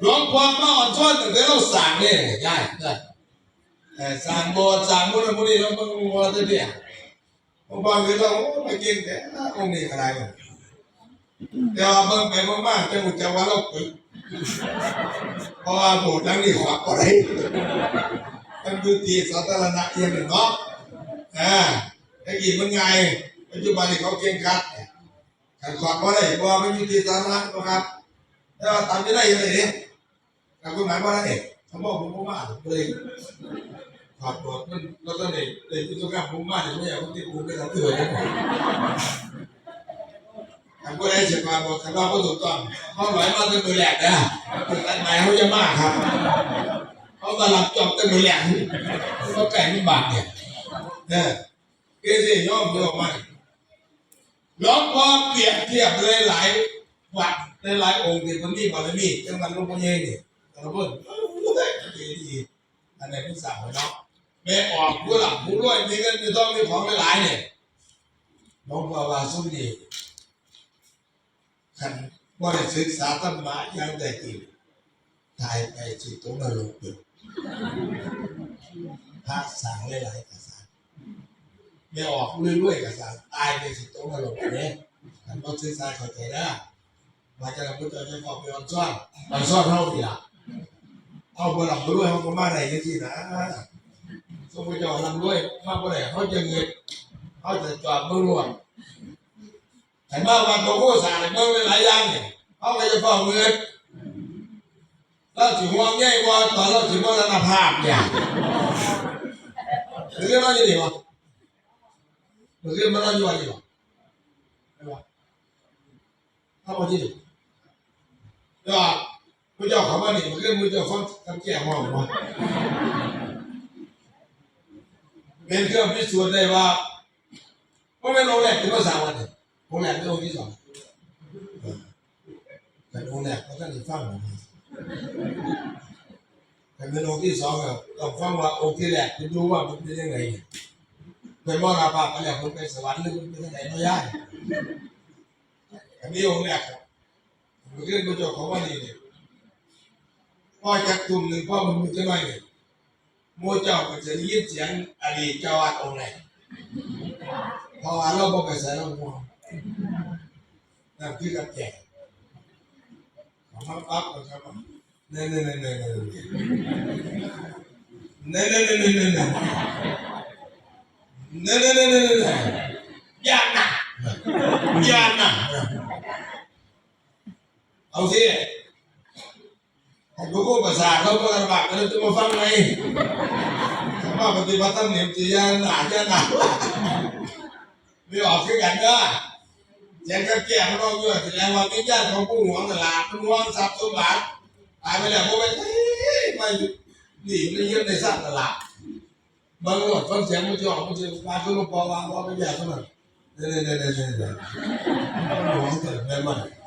หลวงพ่อมาอ่อนช้อนแต่เราสั่งเนี่ยยายได้เออสั่งบสถ์สั่งมุนมุนีแล้วมึงว่าจะเนี่ยผมบอกเลยเราไปกินแต่องค์นี้อะไรกันเดี๋ยวเบิ่งไปเบิ่งมาจะมุจะว่าเราปึกเพราะว่าโบสถ์หลังนี้ขวักอะไรมันคือตีสาธารณะเอียงหนึ่งเนาะอ่าไอ้กี่มันไงปัจจุบันนี้เขาเก่งคัดขันขวักก็ได้เพราะว่าไม่มีตีสาธารณะนะครับแต่ว่าตามจะได้ยังไงเนี่ย กับกฎหมายว่าอะไรเขาบอกผมว่าเลยขอดบทมันเราต้องเด็กเด็กที่ต้องการผมว่าไม่อยากคนที่ผมไปทำเถื่อนนะทำก็ได้เสียมาบอกคำว่าเขาถูกต้องเขาไหมาตั้งมือแหลกนะแตัดหมายเขาจะมากครับเขามาหลับจอบตั้งมือแหลกเขาไก่ไม่บาดเนี่ยเนี่ยเกสิย่อมย่อมมาหลวงพ่อเปรียบเทียบเลยหลายวัดในหลายองค์ที่มันมีบารมีจังหวัดลวงพ่อเนี่แต่ละเพิ่นโอ้ยดีดีอันไหนเป็นสาวเนาะแม่ออกผู้หลับผู้รวยมีเงินมีทองมีของหลายเนี่ยหลวงพ่อว่าสุดีขันว่าได้ศึกษาธรรมะย่างใดกี่ตายไปสิตตรงนรกอยู่พระสางหลายๆกษัตริย์แม่ออกรวยๆกษัตริย์ตายไปสิตตรงนรกเนี่ยขันบ่ศึกษาเข้าใจนะมาจากพุทธเจ้าจะบอกไปออนซ่อนออนซ่อนเท่าที่ เอาไปหลับด้วยเขาก็มาไหนกันสินะสมมติเจ้าลำด้วยมาบ่ได้เขาจะเงินเขาจะจอดเมื่อรวมแต่มาวันโกโก้สารเมื่อเวลาย่างเนี่ยเขาก็จะฟ้องเงินแล้วถึงว่าง่ายว่าตอนเราถึงว่ระภาพเนี่ยหรือเรื่องอะไรดีวะหรือเรื่องมันอะไรอยู่วะอยู่วะถ้าพอที่ก็พระเจ้าเขา ว่านี่มันเรื่องพระเจ้าฟังทำแก่มองว่าเป็นเครื่องพิสูจน์ได้ว่าว่าไม่ลงแรกถึงภาษาวันเนี่ยลงแรกเป็นองที่สองแต่องค์แรกเขาท่านฟังนะแต่เป็นองค์ที่สองอะต้องฟังว่าองค์ที่แรกจะรู้ว่ามันเป็นยังไงเป็นมรณภาพอะไรมันเป็นสวรรค์หรือมันเป็นยังไงไม่ยากอันนี้องค์แรกครับมันเรื่องประโยชน์ของวันนี้เนี่ย พ่อจักกลุ่มหนึ่งพ่อมันมีจะน้อยเนี่ยโมเจ้าก็จะยินเสียงอดีตเจ้าอาองค์ไหนพราะว่าเราบอกไปใส่เราหัวนั่นคือกับแจกของมาปั๊บนะครับเน่เน่เน่เน่เน่เน่เน่เน่เน่เน่เน่เน่เน่เน่เน่เน่เน่ยากหนักยากหนักเอาสิผมก็ภาษาเขาก็ลำบากก็จะมาฟังไงคำว่าปฏิบัติธรรมเนี่ยจะยานหนาจะหนาไม่ออกคือกันก็เสียงก็แก่เขาต้องเยอะแสดงว่เนญาติของผู้หวงตลาดผู้หวงทรัพย์สมบัติตายไปแล้วพวกมันไม่หนีไม่ยึดในทรัพย์ตลาดบางหมดฟังเนจะออกมันจะมาขึ้นมาปอวางว่าเนแบบนั้นเน่เน่เน่เน่เน่เกิดแม่มัน Gugu bahasa kau kau terbang kau itu mau fang nih. Cuma pertibatan nih tian aja nah. Đi ở cái cảnh đó. Chẳng có kia nó đâu rồi thì em vào cái chân không có muốn là không muốn sắp xuống bạc. Ai bây giờ bố bên thấy mà đi nó yên này sắp là lạ. Bằng rồi phân xé một chỗ một chỗ ba cứ nó bỏ vào bỏ cái nhà thôi mà. Đây đây đây đây đây. Nó không thể mềm mại.